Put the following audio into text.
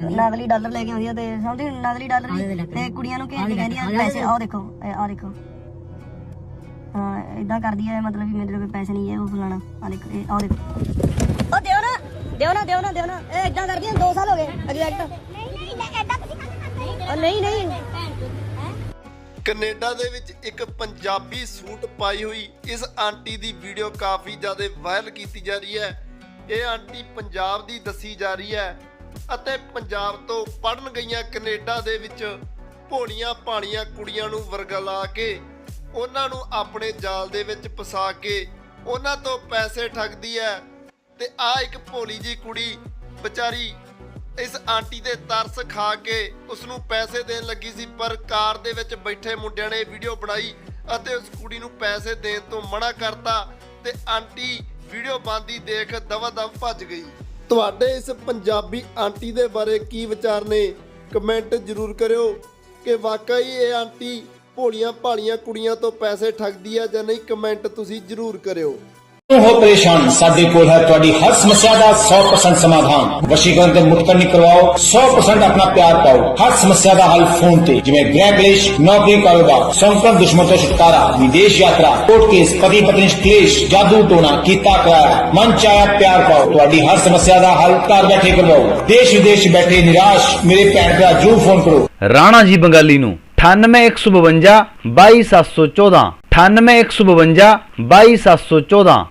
ਨਕਲੀ ਡਾਲਰ ਲੈ ਕੇ ਆਉਂਦੀਆਂ ਤੇ ਸਮਝੀ ਨਕਲੀ ਡਾਲਰ ਵੀ ਤੇ ਕੁੜੀਆਂ ਨੂੰ ਘੇਰ ਕੇ ਕਹਿੰਦੀਆਂ ਪੈਸੇ ਆਹ ਦੇਖੋ ਆਹ ਦੇਖੋ। ਹਾਂ ਇਦਾਂ ਕਰਦੀ ਹੈ ਮਤਲਬ ਵੀ ਮੇਰੇ ਕੋਲ ਪੈਸੇ ਨਹੀਂ ਹੈ ਉਹ ਫਲਾਣਾ। ਆਹ ਦੇਖੋ ਇਹ ਆਹ ਦੇਖੋ। ਉਹ ਦਿਓ ਨਾ ਦਿਓ ਨਾ ਦਿਓ ਨਾ ਦਿਓ ਨਾ। ਇਹ ਇਦਾਂ ਕਰਦੀਆਂ 2 ਸਾਲ ਹੋ ਗਏ ਐਗਜ਼ੈਕਟ ਉਹ ਨਹੀਂ ਨਹੀਂ। ਕੈਨੇਡਾ ਦੇ ਵਿੱਚ ਇੱਕ ਪੰਜਾਬੀ ਸੂਟ ਪਾਈ ਹੋਈ ਇਸ ਆਂਟੀ ਦੀ ਵੀਡੀਓ ਕਾਫੀ ਜ਼ਿਆਦਾ ਵਾਇਰਲ ਕੀਤੀ ਜਾ ਰਹੀ ਹੈ। ਇਹ ਆਂਟੀ ਪੰਜਾਬ ਦੀ ਦੱਸੀ ਜਾ ਰਹੀ ਹੈ। ਅਤੇ ਪੰਜਾਬ ਤੋਂ ਪੜਨ ਗਈਆਂ ਕੈਨੇਡਾ ਦੇ ਵਿੱਚ ਭੋਲੀਆਂ ਭਾਲੀਆਂ ਕੁੜੀਆਂ ਨੂੰ ਵਰਗਲਾ ਕੇ, ਉਹਨਾਂ ਨੂੰ ਆਪਣੇ ਜਾਲ ਦੇ ਵਿੱਚ ਫਸਾ ਕੇ, ਉਹਨਾਂ ਤੋਂ ਪੈਸੇ ਠੱਗਦੀ ਹੈ ਤੇ ਆ ਇੱਕ ਭੋਲੀ ਜੀ ਕੁੜੀ ਵਿਚਾਰੀ ਇਸ ਆਂਟੀ ਦੇ ਤਰਸ ਖਾ ਕੇ ਉਸ ਨੂੰ ਪੈਸੇ ਦੇਣ ਲੱਗੀ ਸੀ, ਪਰ ਕਾਰ ਦੇ ਵਿੱਚ ਬੈਠੇ ਮੁੰਡਿਆਂ ਨੇ ਵੀਡੀਓ ਬਣਾਈ ਅਤੇ ਉਸ ਕੁੜੀ ਨੂੰ ਪੈਸੇ ਦੇਣ ਤੋਂ ਮਨਾ ਕਰਤਾ ਤੇ ਆਂਟੀ ਵੀਡੀਓ ਬੰਦੀ ਦੇਖ ਦਵਾ-ਦਵ ਭੱਜ ਗਈ। ਤੁਹਾਡੇ ਇਸ ਪੰਜਾਬੀ ਆਂਟੀ ਦੇ ਬਾਰੇ ਕੀ ਵਿਚਾਰ ਨੇ? ਕਮੈਂਟ ਜ਼ਰੂਰ ਕਰਿਓ ਕਿ ਵਾਕਈ ਇਹ ਆਂਟੀ ਭੋਲੀਆਂ ਭਾਲੀਆਂ ਕੁੜੀਆਂ ਤੋਂ ਪੈਸੇ ਠੱਗਦੀ ਹੈ ਜਾਂ ਨਹੀਂ? ਕਮੈਂਟ ਤੁਸੀਂ ਜ਼ਰੂਰ ਕਰਿਓ। ਹੋ ਪਰੇਸ਼ਾਨ? ਸਾਡੇ ਕੋਲ ਹੈ ਤੁਹਾਡੀ ਹਰ ਸਮੱਸਿਆ ਦਾ 100% ਸਮਾਧਾਨ। ਵਸ਼ੀਕਰਨ ਤੇ ਮੁਕਤਨੀ ਕਰਵਾਓ 100% ਆਪਣਾ ਪਿਆਰ ਪਾਓ। ਹਰ ਸਮੱਸਿਆ ਦਾ ਹੱਲ ਫੋਨ ਤੇ, ਜਿਵੇਂ ਗ੍ਰਹਿ ਕਲੇਸ਼, ਨੌਕਰੀ ਕਾਰੋਬਾਰ, ਸੰਕਟ, ਦੁਸ਼ਮਣ ਤੋਂ ਛੁਟਕਾਰਾ, ਵਿਦੇਸ਼ ਯਾਤਰਾ, ਕੋਰਟ ਕੇਸ, ਪਤੀ ਪਤਨੀ ਕਲੇਸ਼, ਜਾਦੂ ਟੋਣਾ, ਕੀਤਾ ਕਰਾਇਆ ਮਨ ਚਾਹਿਆ ਪਿਆਰ ਪਾਓ। ਤੁਹਾਡੀ ਹਰ ਸਮੱਸਿਆ ਦਾ ਹੱਲ ਘਰ ਬੈਠੇ ਕਰਵਾਓ। ਦੇਸ਼ ਵਿਦੇਸ਼ ਬੈਠੇ ਨਿਰਾਸ਼, ਮੇਰੇ ਭੈਣ ਭਰਾ ਜੂ ਫੋਨ ਕਰੋ। ਰਾਣਾ ਜੀ ਬੰਗਾਲੀ ਨੂੰ 98152 22714 98152 22714